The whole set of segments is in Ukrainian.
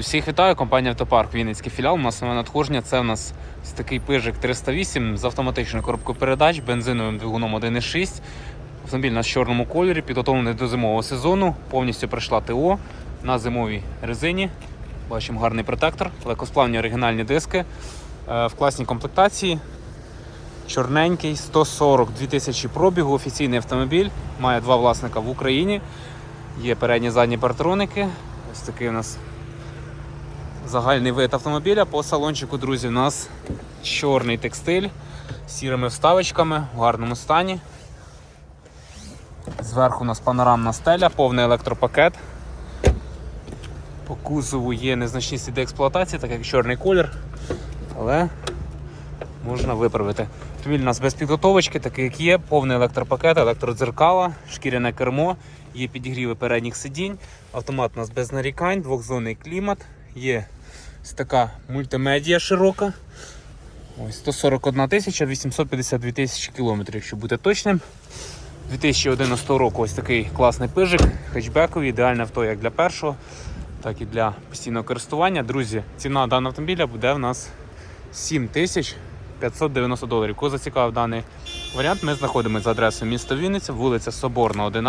Всіх вітаю, компанія Автопарк Вінницький філіал. У нас нове надходження. Це у нас такий пижик 308 з автоматичною коробкою передач, бензиновим двигуном 1.6. Автомобіль в чорному кольорі, підготовлений до зимового сезону. Повністю пройшла ТО на зимовій резині. Бачимо гарний протектор, легкосплавні оригінальні диски Е, в класній комплектації. Чорненький, 142 тисячі пробігу, офіційний автомобіль. Має два власника в Україні. Є передні задні партроники. Ось такий у нас загальний вид автомобіля. По салончику, друзі, у нас чорний текстиль з сірими вставочками в гарному стані. Зверху у нас панорамна стеля, повний електропакет. По кузову є незначні сліди експлуатації, так як чорний колір, але можна виправити. Автомобіль у нас без підготовочки, такий як є, повний електропакет, електродзеркала, шкіряне кермо, є підігріви передніх сидінь, автомат у нас без нарікань, двохзонний клімат, є ось така мультимедія широка. Ось 141 тисяча 852 тисячі кілометрів, якщо бути точним. 2011 року ось такий класний пижик, хетчбековий, ідеальне авто як для першого, так і для постійного користування. Друзі, ціна даного автомобіля буде в нас 7 тисяч 590 доларів. Кого зацікавив даний варіант, ми знаходимося за адресою міста Вінниця, вулиця Соборна, 1.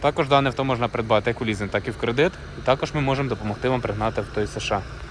Також дане авто можна придбати як у лізинг, так і в кредит. І також ми можемо допомогти вам пригнати авто із США.